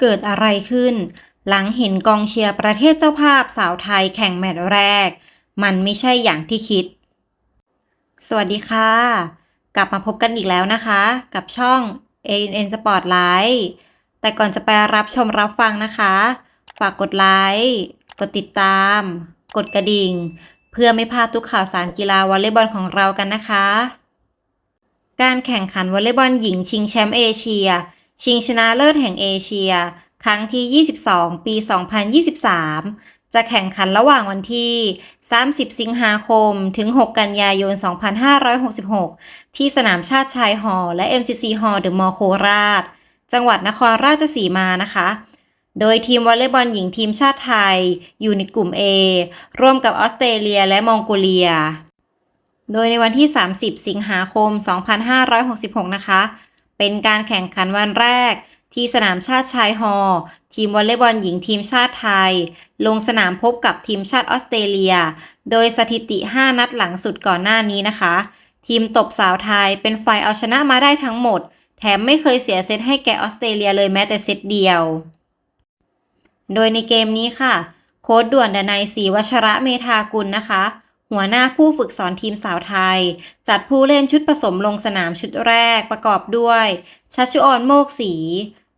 เกิดอะไรขึ้น หลังเห็นกองเชียร์ประเทศเจ้าภาพสาวไทยแข่งแมตช์แรก มันไม่ใช่อย่างที่คิด สวัสดีค่ะ กลับมาพบกันอีกแล้วนะคะ กับช่อง ANN Spotlight แต่ก่อนจะไปรับชมรับฟังนะคะ ฝากกดไลค์กดติดตาม กดกระดิ่ง เพื่อไม่พลาดทุกข่าวสารกีฬาวอลเลย์บอลของเรากันนะคะ การแข่งขันวอลเลย์บอลหญิงชิงแชมป์เอเชีย ชิงชนะเลิศแห่งเอเชีย ครั้งที่ 22 ปี 2023 จะแข่งขันระหว่างวันที่ 30 สิงหาคม ถึง 6 กันยายน 2566 ที่สนามชาติชายหอและ MCC หอเดอะมอลโคราช จังหวัดนครราชสีมานะคะ โดยทีมวอลเลย์บอลหญิงทีมชาติไทย อยู่ในกลุ่ม A ร่วมกับออสเตรเลียและมองโกเลีย โดยในวันที่ 30 สิงหาคม 2566 นะคะ เป็นการแข่งขันวันแรก ที่สนามชาติชายฮอลล์ทีมวอลเลย์บอลหญิงทีมชาติไทย ลงสนามพบกับทีมชาติออสเตรเลีย โดยสถิติ 5 นัดหลังสุดก่อนหน้านี้นะคะ ทีมตบสาวไทยเป็นฝ่ายเอาชนะมาได้ทั้งหมด แถมไม่เคยเสียเซตให้แก่ออสเตรเลียเลยแม้แต่เซตเดียว โดยในเกมนี้ค่ะ โค้ดด่วนดนัยศรีวัชระเมธากุลนะคะ หัวหน้าผู้ฝึกสอนทีมสาวไทย จัดผู้เล่นชุดผสมลงสนามชุดแรกประกอบด้วย ชัชชุออนโมกศี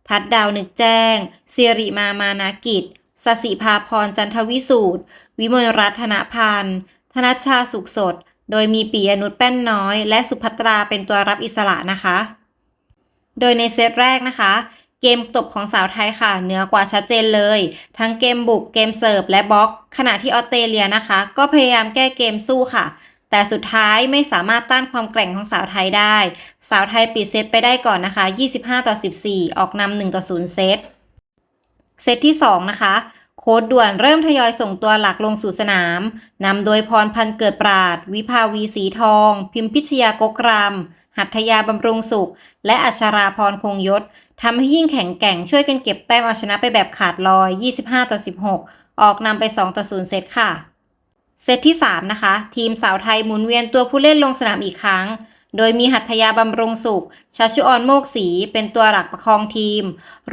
ทัดดาวนึกแจ้งสิริมามานากิจสสิภาพรจันทวิสูตร วิมลรัตนพันธ์ธนัชชาสุขสด โดยมีปียนุชแป้นน้อย และสุภัตราเป็นตัวรับอิสระนะคะ โดยในเซตแรกนะคะ เกมตบของสาวไทยค่ะเหนือกว่าชัดเจนเลย ทั้งเกมบุกเกมเสิร์ฟและบล็อก ขณะที่ออสเตรเลียนะคะ ก็พยายามแก้เกมสู้ค่ะ แต่สุดท้ายไม่สามารถต้านความแกร่งของสาวไทยได้ สาวไทยปิดเซตไปได้ก่อนนะคะ 25 ต่อ 14 ออกนำ1ต่อ 0 เซต เซตที่ 2 นะคะโค้ดด่วนเริ่มทยอยส่งตัวหลักลงสู่สนาม นำโดยพรพันเกิดปราด วิภาวีสีทอง พิมพิชยากกรำหัตถยาบำรุงสุข และอัชราพรคงยศ ทำให้ยิ่งแข็งแกร่งช่วยกันเก็บแต้มเอาชนะไปแบบขาดลอย 25 ต่อ 16 ออกนำไป 2 ต่อ 0 เซตค่ะ เซตที่ 3 นะคะ ทีมสาวไทยหมุนเวียนตัวผู้เล่นลงสนามอีกครั้ง โดยมีหัตถยาบำรุงสุขชัชชุออนโมกศีเป็นตัวหลักประคองทีม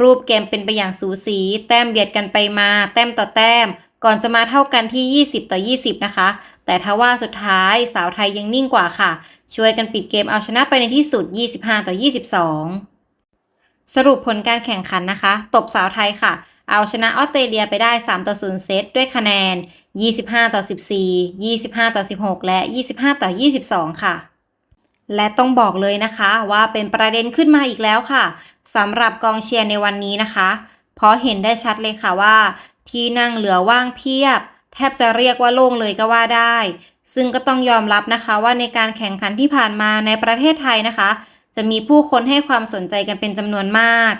รูปเกมเป็นไปอย่างสูสี แต้มเบียดกันไปมา แต้มต่อแต้ม ก่อนจะมาเท่ากันที่ 20 ต่อ 20 นะคะ แต่ทว่าสุดท้ายสาวไทยยังนิ่งกว่าค่ะ ช่วยกันปิดเกมเอาชนะไปในที่สุด 25 ต่อ 22 สรุปผลการแข่งขันนะคะ ตบสาวไทยค่ะ เอาชนะออสเตรเลียไปได้ 3 ต่อ 0 เซตด้วยคะแนน 25 ต่อ 14 25 ต่อ 16 และ 25 ต่อ 22 ค่ะ และต้องบอกเลยนะคะว่าเป็นประเด็นขึ้นมาอีกแล้วค่ะสำหรับกองเชียร์ในวันนี้นะคะ เพราะเห็นได้ชัดเลยค่ะว่า ที่นั่งเหลือว่างเพียบ แทบจะเรียกว่าโล่งเลยก็ว่าได้ ซึ่งก็ต้องยอมรับนะคะว่าในการแข่งขันที่ผ่านมาในประเทศไทยนะคะ จะมีผู้คนให้ความสนใจกันเป็นจำนวนมาก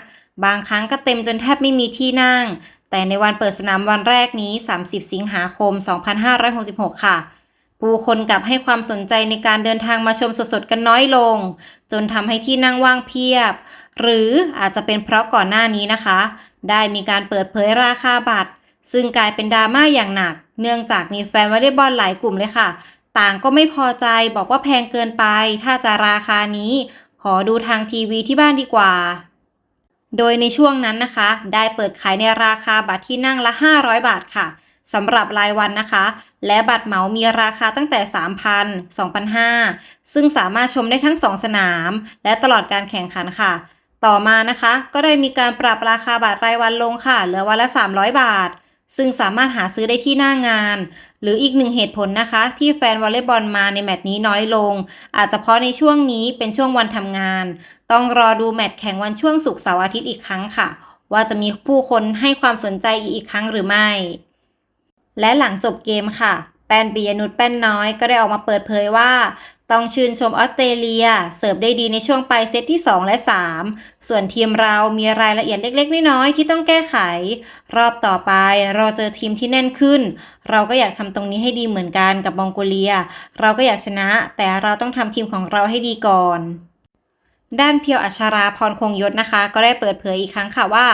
บางครั้งก็เต็มจนแทบไม่มีที่นั่ง แต่ในวันเปิดสนามวันแรกนี้ 30 สิงหาคม 2566 ค่ะ ผู้คนกลับให้ความสนใจในการเดินทางมาชมสดๆกันน้อยลง จนทำให้ที่นั่งว่างเพียบ หรืออาจจะเป็นเพราะก่อนหน้านี้นะคะ ได้มีการเปิดเผยราคาบัตร ซึ่งกลายเป็นดราม่าอย่างหนัก เนื่องจากมีแฟนวอลเลย์บอลหลายกลุ่มเลยค่ะ ต่างก็ไม่พอใจบอกว่าแพงเกินไป ถ้าจะราคานี้ ขอดูทางทีวีที่บ้านดีกว่า โดยในช่วงนั้นนะคะ ได้เปิดขายในราคาบัตรที่นั่งละ 500 บาทค่ะสำหรับรายวันนะคะ และบัตรเหมามีราคาตั้งแต่ 3,000 2,500 ซึ่งสามารถชมได้ทั้ง 2 สนาม และตลอดการแข่งขันค่ะ ต่อมานะคะ ก็ได้มีการปรับราคาบัตรรายวันลงค่ะ เหลือวันละ 300 บาท ซึ่งสามารถหาซื้อได้ที่หน้างาน หรืออีกหนึ่งเหตุผลนะคะ ที่แฟนวอลเลย์บอลมาในแมตช์นี้น้อยลง อาจจะเพราะในช่วงนี้เป็นช่วงวันทำงาน ต้องรอดูแมตช์แข่งวันช่วงศุกร์เสาร์อาทิตย์อีกครั้งค่ะ ว่าจะมีผู้คนให้ความสนใจอีกครั้งหรือไม่ และหลังจบเกมค่ะ แป้นปียนุชแป้นน้อยก็ได้ออกมาเปิดเผยว่า ต้องชื่นชมออสเตรเลีย เสิร์ฟได้ดีในช่วงปลายเซตที่ 2 และ 3 ส่วนทีมเรามีรายละเอียดเล็กๆ น้อยๆ ที่ต้องแก้ไข รอบต่อไปเราเจอทีมที่แน่นขึ้น เราก็อยากทำตรงนี้ให้ดีเหมือนกันกับมองโกเลีย เราก็อยากชนะ แต่เราต้องทำทีมของเราให้ดีก่อนด้านเพียวอัชราพรคงยศนะคะ ก็ได้เปิดเผยอีกครั้งค่ะว่า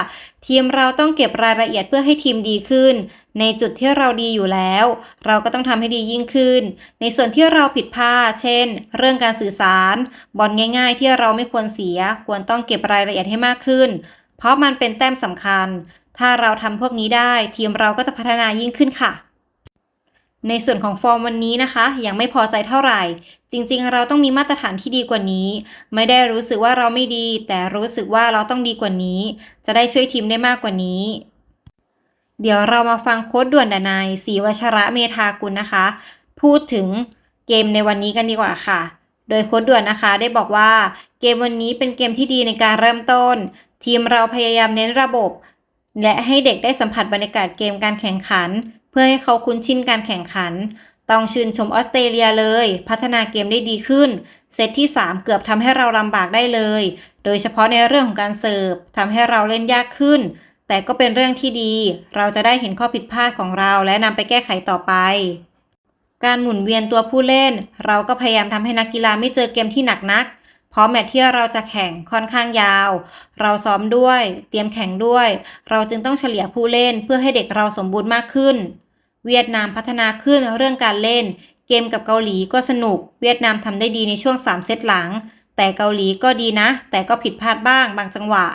ทีมเราต้องเก็บรายละเอียดเพื่อให้ทีมดีขึ้น ในจุดที่เราดีอยู่แล้ว เราก็ต้องทำให้ดียิ่งขึ้น ในส่วนที่เราผิดพลาด เช่น เรื่องการสื่อสาร บอลง่าย ๆ ที่เราไม่ควรเสีย ควรต้องเก็บรายละเอียดให้มากขึ้น เพราะมันเป็นแต้มสำคัญ ถ้าเราทำพวกนี้ได้ ทีมเราก็จะพัฒนายิ่งขึ้นค่ะในส่วนของฟอร์มวันนี้นะคะ ยังไม่พอใจเท่าไหร่ จริงๆ เราต้องมีมาตรฐานที่ดีกว่านี้ ไม่ได้รู้สึกว่าเราไม่ดี แต่รู้สึกว่าเราต้องดีกว่านี้ จะได้ช่วยทีมได้มากกว่านี้ เดี๋ยวเรามาฟังโค้ดด่วนดนายศรีวัชระเมธากุลนะคะ พูดถึงเกมในวันนี้กันดีกว่าค่ะ โดยโค้ดด่วนนะคะได้บอกว่าเกมวันนี้เป็นเกมที่ดีในการเริ่มต้น ทีมเราพยายามเน้นระบบ และให้เด็กได้สัมผัสบรรยากาศเกมการแข่งขัน เพื่อให้เขาคุ้นชินการแข่งขัน ต้องชื่นชมออสเตรเลียเลย พัฒนาเกมได้ดีขึ้น เซตที่ 3 เกือบทำให้เราลำบากได้เลย โดยเฉพาะในเรื่องของการเสิร์ฟทำให้เราเล่นยากขึ้น แต่ก็เป็นเรื่องที่ดี เราจะได้เห็นข้อผิดพลาดของเราและนำไปแก้ไขต่อไป การหมุนเวียนตัวผู้เล่น เราก็พยายามทำให้นักกีฬาไม่เจอเกมที่หนักนัก เพราะแมตช์ที่เราจะแข่งค่อนข้างยาว เราซ้อมด้วย เตรียมแข่งด้วย เราจึงต้องเฉลี่ยผู้เล่นเพื่อให้เด็กเราสมบูรณ์มากขึ้น เวียดนามพัฒนาขึ้นเรื่องการเล่น เกมกับเกาหลีก็สนุก เวียดนามทำได้ดีในช่วง 3 เซตหลัง แต่เกาหลีก็ดีนะ แต่ก็ผิดพลาดบ้างบางจังหวะ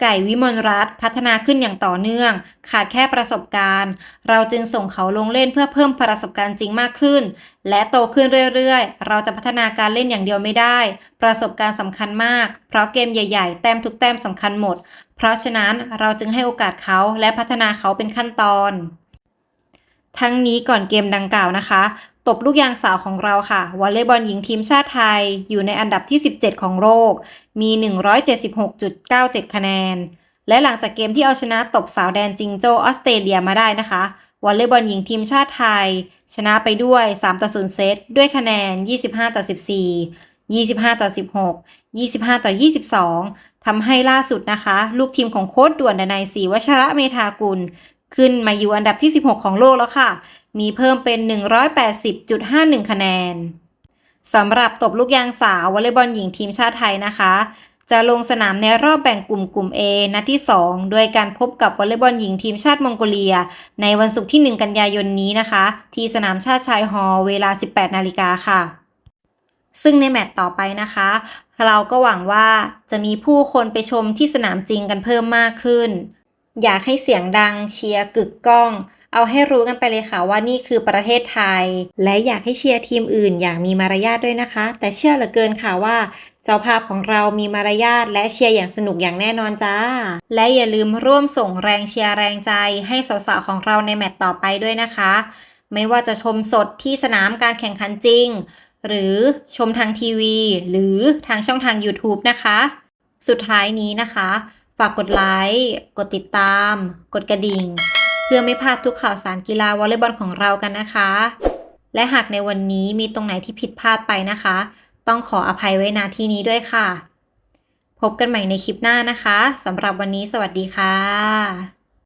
ไก่วิมลรัตพัฒนาขึ้นอย่างต่อเนื่อง ขาดแค่ประสบการณ์ เราจึงส่งเขาลงเล่นเพื่อเพิ่มประสบการณ์จริงมากขึ้น และโตขึ้นเรื่อยๆ เราจะพัฒนาการเล่นอย่างเดียวไม่ได้ ประสบการณ์สำคัญมาก เพราะเกมใหญ่ๆ แต้มทุกแต้มสำคัญหมด เพราะฉะนั้นเราจึงให้โอกาสเขาและพัฒนาเขาเป็นขั้นตอนทั้งนี้ก่อนเกมดังกล่าวนะคะ ตบลูกยางสาวของเราค่ะวอลเลย์บอลหญิงทีมชาติไทยอยู่ในอันดับที่ 17 ของโลก มี 176.97 คะแนน และหลังจากเกมที่เอาชนะตบสาวแดนจิงโจ้ออสเตรเลียมาได้นะคะวอลเลย์บอลหญิงทีมชาติไทย ชนะไปด้วย 3 ต่อ 0 เซต ด้วยคะแนน 25 ต่อ 14 25 ต่อ 16 25 ต่อ 22 ทำให้ล่าสุดนะคะ ลูกทีมของโค้ดด่วนดนายศรีวัชระเมธากุล ขึ้นมาอยู่อันดับที่ 16 ของโลกแล้วค่ะ มีเพิ่มเป็น 180.51 คะแนนสำหรับตบลูกยางสาววอลเลย์บอลหญิงทีมชาติไทยนะคะ จะลงสนามในรอบแบ่งกลุ่มกลุ่ม A นัดที่ 2 โดยการพบกับวอลเลย์บอลหญิงทีมชาติมองโกเลีย ในวันศุกร์ที่ 1 กันยายนนี้นะคะ ที่สนามชาติชายฮอลล์เวลา 18 นาฬิกาค่ะ ซึ่งในแมตต์ต่อไปนะคะ เราก็หวังว่าจะมีผู้คนไปชมที่สนามจริงกันเพิ่มมากขึ้น อยากให้เสียงดังเชียร์กึกก้อง เอาให้รู้กันไปเลยค่ะว่านี่คือประเทศไทย และอยากให้เชียร์ทีมอื่นอย่างมีมารยาทด้วยนะคะ แต่เชื่อเหลือเกินค่ะว่าเจ้าภาพของเรามีมารยาทและเชียร์อย่างสนุกอย่างแน่นอนจ้า และอย่าลืมร่วมส่งแรงเชียร์แรงใจให้สาวๆของเราในแมตต์ต่อไปด้วยนะคะ ไม่ว่าจะชมสดที่สนามการแข่งขันจริง หรือชมทางทีวี หรือทางช่องทาง YouTube นะคะ สุดท้ายนี้นะคะ ฝากกดไลค์ กดติดตาม กดกระดิ่ง เพื่อไม่พลาดทุกข่าวสารกีฬาวอลเลย์บอลของเรากันนะคะ และหากในวันนี้มีตรงไหนที่ผิดพลาดไปนะคะ ต้องขออภัยไว้ณที่นี้ด้วยค่ะ พบกันใหม่ในคลิปหน้านะคะสำหรับวันนี้สวัสดีค่ะ